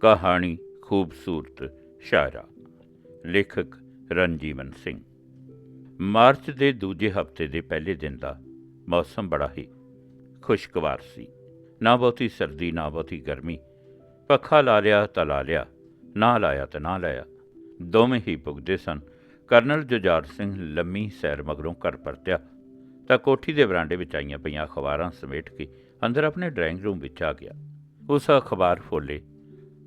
ਕਹਾਣੀ ਖੂਬਸੂਰਤ ਸ਼ਾਇਰਾ, ਲੇਖਕ ਰਣਜੀਵਨ ਸਿੰਘ। ਮਾਰਚ ਦੇ ਦੂਜੇ ਹਫ਼ਤੇ ਦੇ ਪਹਿਲੇ ਦਿਨ ਦਾ ਮੌਸਮ ਬੜਾ ਹੀ ਖੁਸ਼ਗਵਾਰ ਸੀ। ਨਾ ਬਹੁਤੀ ਸਰਦੀ, ਨਾ ਬਹੁਤੀ ਗਰਮੀ, ਪੱਖਾ ਲਾ ਲਿਆ ਤਾਂ ਲਾ ਲਿਆ, ਨਾ ਲਾਇਆ ਤਾਂ ਨਾ ਲਾਇਆ। ਦੋਵੇਂ ਹੀ ਪੁੱਗਦੇ ਸਨ। ਕਰਨਲ ਜੁਝਾਰ ਸਿੰਘ ਲੰਮੀ ਸੈਰ ਮਗਰੋਂ ਘਰ ਪਰਤਿਆ ਤਾਂ ਕੋਠੀ ਦੇ ਬਰਾਂਡੇ ਵਿੱਚ ਆਈਆਂ ਪਈਆਂ ਅਖਬਾਰਾਂ ਸਮੇਟ ਕੇ ਅੰਦਰ ਆਪਣੇ ਡਰਾਇੰਗ ਰੂਮ ਵਿੱਚ ਆ ਗਿਆ। ਉਸ ਅਖਬਾਰ ਫੋਲੇ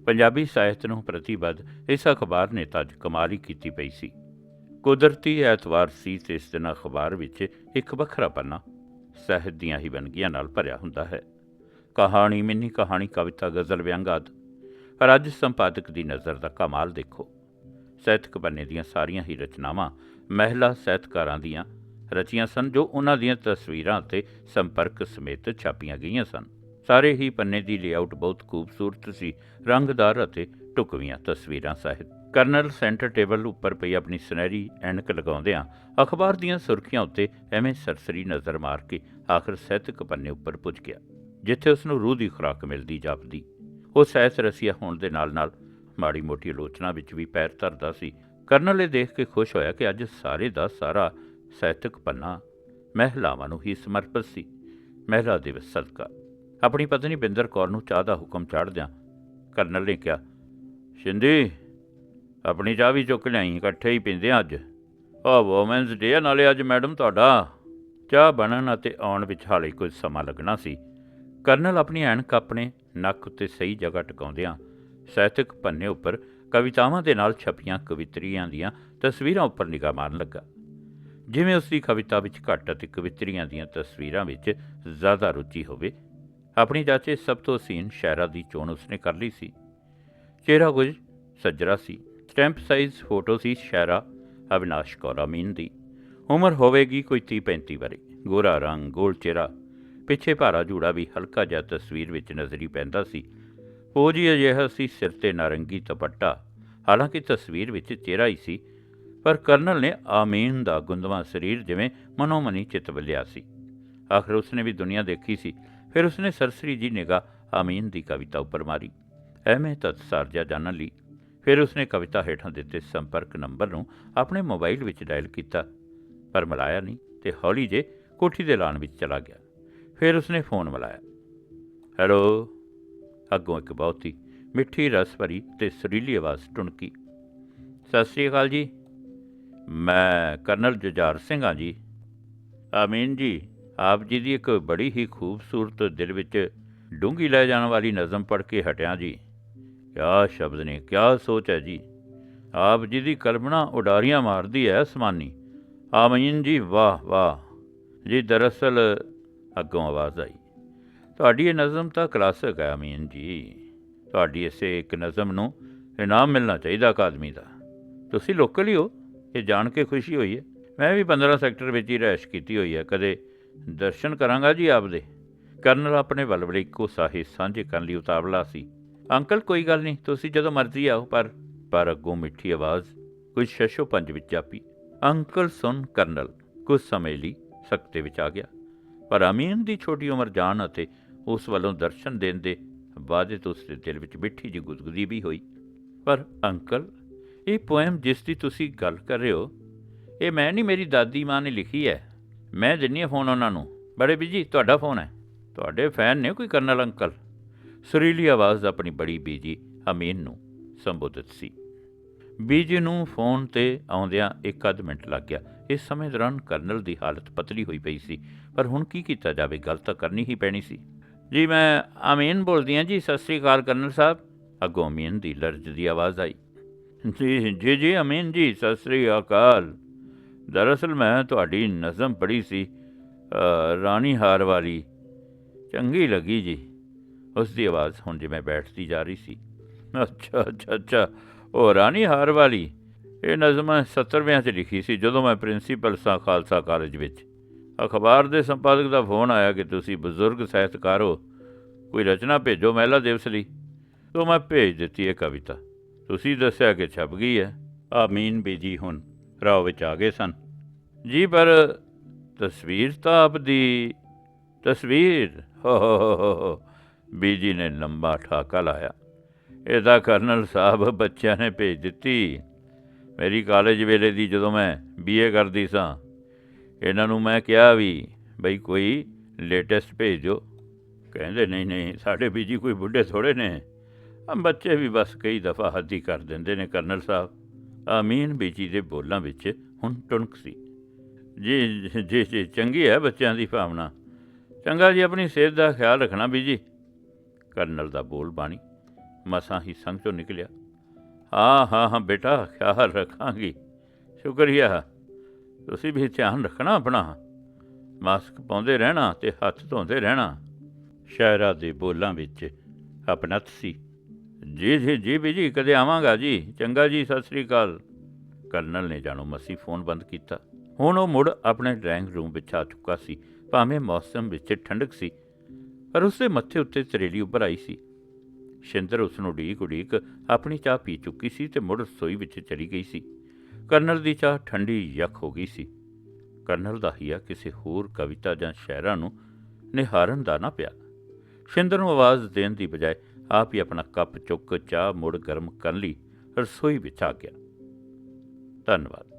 ਪੰਜਾਬੀ ਸਾਹਿਤ ਨੂੰ ਪ੍ਰਤੀਬੱਧ, ਇਸ ਅਖਬਾਰ ਨੇ ਤਾਂ ਅੱਜ ਕਮਾਲ ਹੀ ਕੀਤੀ ਪਈ ਸੀ। ਕੁਦਰਤੀ ਐਤਵਾਰ ਸੀ ਤੇ ਇਸ ਦਿਨ ਅਖਬਾਰ ਵਿੱਚ ਇੱਕ ਵੱਖਰਾ ਪੰਨਾ ਸਾਹਿਤ ਦੀਆਂ ਹੀ ਵੰਨਗੀਆਂ ਨਾਲ ਭਰਿਆ ਹੁੰਦਾ ਹੈ। ਕਹਾਣੀ ਮਿੰਨੀ ਕਹਾਣੀ ਕਵਿਤਾ ਗਜ਼ਲ ਵਿਅੰਗ ਆਦਿ ਪਰ ਅੱਜ ਸੰਪਾਦਕ ਦੀ ਨਜ਼ਰ ਦਾ ਕਮਾਲ ਦੇਖੋ। ਸਾਹਿਤਕ ਪੰਨੇ ਦੀਆਂ ਸਾਰੀਆਂ ਹੀ ਰਚਨਾਵਾਂ ਮਹਿਲਾ ਸਾਹਿਤਕਾਰਾਂ ਦੀਆਂ ਰਚੀਆਂ ਸਨ, ਜੋ ਉਹਨਾਂ ਦੀਆਂ ਤਸਵੀਰਾਂ ਅਤੇ ਸੰਪਰਕ ਸਮੇਤ ਛਾਪੀਆਂ ਗਈਆਂ ਸਨ। ਸਾਰੇ ਹੀ ਪੰਨੇ ਦੀ ਲੇਆਊਟ ਬਹੁਤ ਖੂਬਸੂਰਤ ਸੀ, ਰੰਗਦਾਰ ਅਤੇ ਢੁਕਵੀਆਂ ਤਸਵੀਰਾਂ ਸਾਹਿਤ ਕਰਨਲ ਸੈਂਟਰ ਟੇਬਲ ਉੱਪਰ ਪਈ ਆਪਣੀ ਸੁਨਹਿਰੀ ਐਨਕ ਲਗਾਉਂਦਿਆਂ ਅਖਬਾਰ ਦੀਆਂ ਸੁਰਖੀਆਂ ਉੱਤੇ ਐਵੇਂ ਸਰਸਰੀ ਨਜ਼ਰ ਮਾਰ ਕੇ ਆਖਰ ਸਾਹਿਤਕ ਪੰਨੇ ਉੱਪਰ ਪੁੱਜ ਗਿਆ, ਜਿੱਥੇ ਉਸ ਨੂੰ ਰੂਹ ਦੀ ਖੁਰਾਕ ਮਿਲਦੀ ਜਾਪਦੀ। ਉਹ ਸਾਹਿਤ ਰਸੀਆ ਹੋਣ ਦੇ ਨਾਲ-ਨਾਲ ਮਾੜੀ ਮੋਟੀ ਆਲੋਚਨਾ ਵਿੱਚ ਵੀ ਪੈਰ ਧਰਦਾ ਸੀ। ਕਰਨਲ ਇਹ ਦੇਖ ਕੇ ਖੁਸ਼ ਹੋਇਆ ਕਿ ਅੱਜ ਸਾਰੇ ਦਾ ਸਾਰਾ ਸਾਹਿਤਕ ਪੰਨਾ ਮਹਿਲਾਵਾਂ ਨੂੰ ਹੀ ਸਮਰਪਿਤ ਸੀ। ਮਹਿਲਾ ਦਿਵਸ ਸਦਕਾ। ਆਪਣੀ ਪਤਨੀ ਬਿੰਦਰ ਕੌਰ ਨੂੰ ਚਾਹ ਦਾ ਹੁਕਮ ਚਾੜਦਿਆਂ ਕਰਨਲ ਨੇ ਕਿਹਾ ਸ਼ਿੰਦੀ ਆਪਣੀ ਚਾਹ ਵੀ ਚੁੱਕ ਲਿਆਈ, ਇਕੱਠੇ ਹੀ ਪੀਂਦੇ ਅੱਜ। ਆ ਵੋਮਨਸ ਡੇ ਨਾਲੇ ਅੱਜ ਮੈਡਮ ਤੁਹਾਡਾ। ਚਾਹ ਬਣਨ ਅਤੇ ਆਉਣ ਵਿੱਚ ਹਾਲੇ ਕੁਝ ਸਮਾਂ ਲੱਗਣਾ ਸੀ। ਕਰਨਲ ਆਪਣੀ ਐਨਕ ਆਪਣੇ ਨੱਕ ਉੱਤੇ ਸਹੀ ਜਗ੍ਹਾ ਟਿਕਾਉਂਦਿਆਂ ਸਾਹਿਤਕ ਪੰਨੇ ਉੱਪਰ ਕਵਿਤਾਵਾਂ ਦੇ ਨਾਲ ਛਪੀਆਂ ਕਵਿਤਰੀਆਂ ਦੀਆਂ ਤਸਵੀਰਾਂ ਉੱਪਰ ਨਿਗਾਹ ਮਾਰਨ ਲੱਗਾ। ਜਿਵੇਂ ਉਸ ਦੀ ਕਵਿਤਾ ਵਿੱਚ ਘੱਟ ਅਤੇ ਕਵਿਤਰੀਆਂ ਦੀਆਂ ਤਸਵੀਰਾਂ ਵਿੱਚ ਜ਼ਿਆਦਾ ਰੁਚੀ ਹੋਵੇ ਆਪਣੀ ਜਾਚੇ ਸਭ ਤੋਂ ਸੀਨ ਸ਼ਾਇਰਾ ਦੀ ਚੋਣ ਉਸਨੇ ਕਰ ਲਈ ਸੀ। ਚਿਹਰਾ ਕੁਝ ਸੱਜਰਾ ਸੀ। ਸਟੈਂਪ ਸਾਈਜ਼ ਫੋਟੋ ਸੀ ਸ਼ਾਇਰਾ ਅਵਿਨਾਸ਼ ਕੌਰ ਅਮੀਨ ਦੀ। ਉਮਰ ਹੋਵੇਗੀ ਕੋਈ 30 35 ਵਰੇ ਗੋਰਾ ਰੰਗ, ਗੋਲ ਚਿਹਰਾ। ਪਿੱਛੇ ਭਾਰਾ ਜੂੜਾ ਵੀ ਹਲਕਾ ਜਿਹਾ ਤਸਵੀਰ ਵਿੱਚ ਨਜ਼ਰੀ ਪੈਂਦਾ ਸੀ। ਉਹ ਜੀ ਅਜਿਹਾ ਸੀ ਸਿਰ ਤੇ ਨਾਰੰਗੀ ਦੁਪੱਟਾ। ਹਾਲਾਂਕਿ ਤਸਵੀਰ ਵਿੱਚ ਚਿਹਰਾ ਹੀ ਸੀ, ਪਰ ਕਰਨਲ ਨੇ ਆਮੀਨ ਦਾ ਗੁੰਦਵਾ ਸਰੀਰ ਜਿਵੇਂ ਮਨੋਮਨੀ ਚਿਤ ਬੱਲਿਆ ਸੀ। ਆਖਰ ਉਸਨੇ ਵੀ ਦੁਨੀਆ ਦੇਖੀ ਸੀ। ਫਿਰ ਉਸਨੇ ਸਰਸਰੀ ਜੀ ਨਿਗਾਹ ਆਮੀਨ ਦੀ ਕਵਿਤਾ ਉੱਪਰ ਮਾਰੀ। ਐਵੇਂ ਤਤਸਾਰ ਜਿਹਾ ਜਾਣਨ ਲਈ ਫਿਰ ਉਸਨੇ ਕਵਿਤਾ ਹੇਠਾਂ ਦਿੱਤੇ ਸੰਪਰਕ ਨੰਬਰ ਨੂੰ ਆਪਣੇ ਮੋਬਾਈਲ ਵਿੱਚ ਡਾਇਲ ਕੀਤਾ, ਪਰ ਮਿਲਾਇਆ ਨਹੀਂ ਤੇ ਹੌਲੀ ਜੇ ਕੋਠੀ ਦੇ ਲਾਣ ਵਿੱਚ ਚਲਾ ਗਿਆ। ਫਿਰ ਉਸਨੇ ਫੋਨ ਮਿਲਾਇਆ। ਹੈਲੋ? ਅੱਗੋਂ ਇੱਕ ਬਹੁਤੀ ਮਿੱਠੀ ਰਸ ਭਰੀ ਤੇ ਸੁਰੀਲੀ ਆਵਾਜ਼ ਟੁਣਕੀ। ਸਤਿ ਸ੍ਰੀ ਅਕਾਲ ਜੀ। ਮੈਂ ਕਰਨਲ ਜੁਝਾਰ ਸਿੰਘ ਹਾਂ ਜੀ। ਆਮੀਨ ਜੀ ਆਪ ਜੀ ਦੀ ਇੱਕ ਬੜੀ ਹੀ ਖੂਬਸੂਰਤ ਦਿਲ ਵਿੱਚ ਡੂੰਗੀ ਲੈ ਜਾਣ ਵਾਲੀ ਨਜ਼ਮ ਪੜ੍ਹ ਕੇ ਹਟਿਆ ਜੀ। ਕਿਆ ਸ਼ਬਦ ਨੇ, ਕਿਆ ਸੋਚ ਹੈ ਜੀ। ਆਪ ਜੀ ਦੀ ਕਲਪਨਾ ਉਡਾਰੀਆਂ ਮਾਰਦੀ ਹੈ ਅਸਮਾਨੀ। ਆਮੀਨ ਜੀ, ਵਾਹ ਵਾਹ। ਜੀ, ਦਰਅਸਲ ਅੱਗੋਂ ਆਵਾਜ਼ ਆਈ। ਤੁਹਾਡੀ ਇਹ ਨਜ਼ਮ ਤਾਂ ਕਲਾਸਿਕ ਹੈ ਅਮੀਨ ਜੀ। ਤੁਹਾਡੀ ਇਸੇ ਇੱਕ ਨਜ਼ਮ ਨੂੰ ਇਨਾਮ ਮਿਲਣਾ ਚਾਹੀਦਾ ਅਕਾਦਮੀ ਦਾ। ਤੁਸੀਂ ਲੋਕਲ ਹੀ ਹੋ, ਇਹ ਜਾਣ ਕੇ ਖੁਸ਼ੀ ਹੋਈ ਹੈ। ਮੈਂ ਵੀ 15 ਸੈਕਟਰ ਵਿੱਚ ਹੀ ਰਹਿਸ਼ ਕੀਤੀ ਹੋਈ ਹੈ, ਕਦੇ ਦਰਸ਼ਨ ਕਰਾਂਗਾ ਜੀ ਆਪਦੇ। ਕਰਨਲ ਆਪਣੇ ਵੱਲ ਇੱਕੋ ਸਾਹੇ ਸਾਂਝੇ ਕਰਨ ਲਈ ਉਤਾਵਲਾ ਸੀ। ਅੰਕਲ, ਕੋਈ ਗੱਲ ਨਹੀਂ, ਤੁਸੀਂ ਜਦੋਂ ਮਰਜ਼ੀ ਆਓ, ਪਰ ਪਰ ਅੱਗੋਂ ਮਿੱਠੀ ਆਵਾਜ਼ ਕੁਝ ਸ਼ਸ਼ੋ ਪੰਜ ਵਿੱਚ ਜਾਪੀ ਅੰਕਲ ਸੁਣ ਕਰਨਲ ਕੁਝ ਸਮੇਂ ਲਈ ਸਕਤੇ ਵਿੱਚ ਆ ਗਿਆ। ਪਰ ਅਮੀਨ ਦੀ ਛੋਟੀ ਉਮਰ ਜਾਣ ਅਤੇ ਉਸ ਵੱਲੋਂ ਦਰਸ਼ਨ ਦੇਣ ਦੇ ਵਾਅਦੇ ਤੋਂ ਉਸਦੇ ਦਿਲ ਵਿੱਚ ਮਿੱਠੀ ਜਿਹੀ ਗੁਦਗੁਦੀ ਵੀ ਹੋਈ। ਪਰ ਅੰਕਲ, ਇਹ ਪੋਇਮ ਜਿਸ ਦੀ ਤੁਸੀਂ ਗੱਲ ਕਰ ਰਹੇ ਹੋ, ਇਹ ਮੈਂ ਨਹੀਂ, ਮੇਰੀ ਦਾਦੀ ਮਾਂ ਨੇ ਲਿਖੀ ਹੈ। ਮੈਂ ਦਿੰਨੀ ਹਾਂ ਫੋਨ ਉਹਨਾਂ ਨੂੰ। ਬੜੇ ਬੀਜੀ, ਤੁਹਾਡਾ ਫੋਨ ਹੈ। ਤੁਹਾਡੇ ਫੈਨ ਨੇ ਕੋਈ ਕਰਨਲ ਅੰਕਲ? ਸੁਰੀਲੀ ਆਵਾਜ਼ ਆਪਣੀ ਬੜੀ ਬੀਜੀ ਅਮੀਨ ਨੂੰ ਸੰਬੋਧਿਤ ਸੀ। ਬੀਜੀ ਨੂੰ ਫੋਨ ਤੇ ਆਉਂਦਿਆਂ ਇੱਕ ਅੱਧ ਮਿੰਟ ਲੱਗ ਗਿਆ। ਇਸ ਸਮੇਂ ਦੌਰਾਨ ਕਰਨਲ ਦੀ ਹਾਲਤ ਪਤਲੀ ਹੋਈ ਪਈ ਸੀ। ਪਰ ਹੁਣ ਕੀ ਕੀਤਾ ਜਾਵੇ, ਗੱਲ ਤਾਂ ਕਰਨੀ ਹੀ ਪੈਣੀ ਸੀ। ਜੀ, ਮੈਂ ਅਮੀਨ ਬੋਲਦੀ ਹਾਂ ਜੀ, ਸਤਿ ਸ੍ਰੀ ਅਕਾਲ ਕਰਨਲ ਸਾਹਿਬ। ਅੱਗੋਂ ਅਮੀਨ ਦੀ ਲਰਜ਼ ਦੀ ਆਵਾਜ਼ ਆਈ। ਜੀ ਜੀ ਜੀ, ਅਮੀਨ ਜੀ, ਸਤਿ ਸ੍ਰੀ ਅਕਾਲ। ਦਰਅਸਲ ਮੈਂ ਤੁਹਾਡੀ ਨਜ਼ਮ ਪੜ੍ਹੀ ਸੀ ਰਾਣੀ ਹਾਰ ਵਾਲੀ। ਚੰਗੀ ਲੱਗੀ ਜੀ। ਉਸ ਦੀ ਆਵਾਜ਼ ਹੁਣ ਜਿਵੇਂ ਬੈਠਦੀ ਜਾ ਰਹੀ ਸੀ। ਅੱਛਾ ਅੱਛਾ ਅੱਛਾ। ਉਹ ਰਾਣੀ ਹਾਰ ਵਾਲੀ। ਇਹ ਨਜ਼ਮ 70ਵਿਆਂ 'ਚ ਲਿਖੀ ਸੀ ਜਦੋਂ ਮੈਂ ਪ੍ਰਿੰਸੀਪਲ ਸਾਂ ਖਾਲਸਾ ਕਾਲਜ ਵਿੱਚ। ਅਖਬਾਰ ਦੇ ਸੰਪਾਦਕ ਦਾ ਫੋਨ ਆਇਆ ਕਿ ਤੁਸੀਂ ਬਜ਼ੁਰਗ ਸਾਹਿਤਕਾਰ ਹੋ। ਕੋਈ ਰਚਨਾ ਭੇਜੋ ਮਹਿਲਾ ਦਿਵਸ ਲਈ। ਤੋਂ ਮੈਂ ਭੇਜ ਦਿੱਤੀ ਇਹ ਕਵਿਤਾ। ਤੁਸੀਂ ਦੱਸਿਆ ਕਿ ਛਪ ਗਈ ਹੈ। ਆਮੀਨ ਬੀਜੀ ਹੁਣ। ਰਾਹ ਵਿੱਚ ਆ ਗਏ ਸਨ। ਜੀ, ਪਰ ਤਸਵੀਰ ਤਾਂ ਆਪ ਦੀ, ਤਸਵੀਰ, ਹੋ ਬੀਜੀ ਨੇ ਲੰਬਾ ਠਾਕਾ ਲਾਇਆ। ਇਹਦਾ ਕਰਨਲ ਸਾਹਿਬ ਬੱਚਿਆਂ ਨੇ ਭੇਜ ਦਿੱਤੀ। ਮੇਰੀ ਕਾਲਜ ਵੇਲੇ ਦੀ ਜਦੋਂ ਮੈਂ ਬੀਏ ਕਰਦੀ ਸਾਂ, ਇਹਨਾਂ ਨੂੰ ਮੈਂ ਕਿਹਾ ਵੀ, ਬਈ ਕੋਈ ਲੇਟੈਸਟ ਭੇਜ। ਦਿਓ ਕਹਿੰਦੇ, ਨਹੀਂ ਨਹੀਂ, ਸਾਡੇ ਬੀਜੀ ਕੋਈ ਬੁੱਢੇ ਥੋੜੇ ਨੇ। ਆ ਬੱਚੇ ਵੀ ਬਸ ਕਈ ਦਫਾ ਹੱਦੀ ਕਰ ਦਿੰਦੇ ਨੇ ਕਰਨਲ ਸਾਹਿਬ। ਆਮੀਨ ਬੀਜੀ ਦੇ ਬੋਲਾਂ ਵਿੱਚ ਹੁਣ ਟੁਣਕ ਸੀ। ਜੀ ਜੀ ਜੀ, ਚੰਗੀ ਹੈ ਬੱਚਿਆਂ ਦੀ ਭਾਵਨਾ। ਚੰਗਾ ਜੀ, ਆਪਣੀ ਸਿਹਤ ਦਾ ਖਿਆਲ ਰੱਖਣਾ ਬੀਜੀ। ਕਰਨਲ ਦਾ ਬੋਲ ਬਾਣੀ, ਮਸਾਂ ਹੀ ਸੰਗ ਚੋਂ ਨਿਕਲਿਆ। ਹਾਂ ਹਾਂ ਹਾਂ, ਬੇਟਾ, ਖਿਆਲ ਰੱਖਾਂਗੀ। ਸ਼ੁਕਰੀਆ ਤੁਸੀਂ ਵੀ ਧਿਆਨ ਰੱਖਣਾ ਆਪਣਾ। ਮਾਸਕ ਪਾਉਂਦੇ ਰਹਿਣਾ ਤੇ ਹੱਥ ਧੋਂਦੇ ਰਹਿਣਾ। ਸ਼ਾਇਰਾ ਦੇ ਬੋਲਾਂ ਵਿੱਚ ਆਪਣਤ ਸੀ। ਜੀ ਜੀ ਜੀ ਬੀਜੀ ਕਦੇ ਆਵਾਂਗਾ ਜੀ। ਚੰਗਾ ਜੀ, ਸਤਿ ਸ੍ਰੀ ਅਕਾਲ। ਕਰਨਲ ਨੇ ਜਾਣੋ, ਮਸੀ ਫੋਨ ਬੰਦ ਕੀਤਾ। ਹੁਣ ਉਹ ਮੁੜ ਆਪਣੇ ਡਰਾਇੰਗ ਰੂਮ ਵਿੱਚ ਆ ਚੁੱਕਾ ਸੀ। ਭਾਵੇਂ ਮੌਸਮ ਵਿੱਚ ਠੰਡਕ ਸੀ, ਪਰ ਉਸਦੇ ਮੱਥੇ ਉੱਤੇ ਤਰੇਲੀ ਉੱਭਰ ਆਈ ਸੀ। ਸ਼ਿੰਦਰ ਉਸ ਨੂੰ ਉਡੀਕ ਉਡੀਕ ਆਪਣੀ ਚਾਹ ਪੀ ਚੁੱਕੀ ਸੀ ਤੇ ਮੁੜ ਰਸੋਈ ਵਿੱਚ ਚਲੀ ਗਈ ਸੀ। ਕਰਨਲ ਦੀ ਚਾਹ ਠੰਡੀ ਯੱਖ ਹੋ ਗਈ ਸੀ। ਕਰਨਲ ਦਾ ਹਿਆ ਕਿਸੇ ਹੋਰ ਕਵਿਤਾ ਜਾਂ ਸ਼ਾਇਰਾਂ ਨੂੰ ਨਿਹਾਰਨ ਦਾ ਨਾ ਪਿਆ। ਸ਼ਿੰਦਰ ਨੂੰ ਆਵਾਜ਼ ਦੇਣ ਦੀ ਬਜਾਏ ਆਪ ਹੀ ਆਪਣਾ ਕੱਪ ਚੁੱਕ ਚਾਹ ਮੁੜ ਗਰਮ ਕਰਨ ਲਈ ਰਸੋਈ ਵਿੱਚ ਆ ਗਿਆ। ਧੰਨਵਾਦ।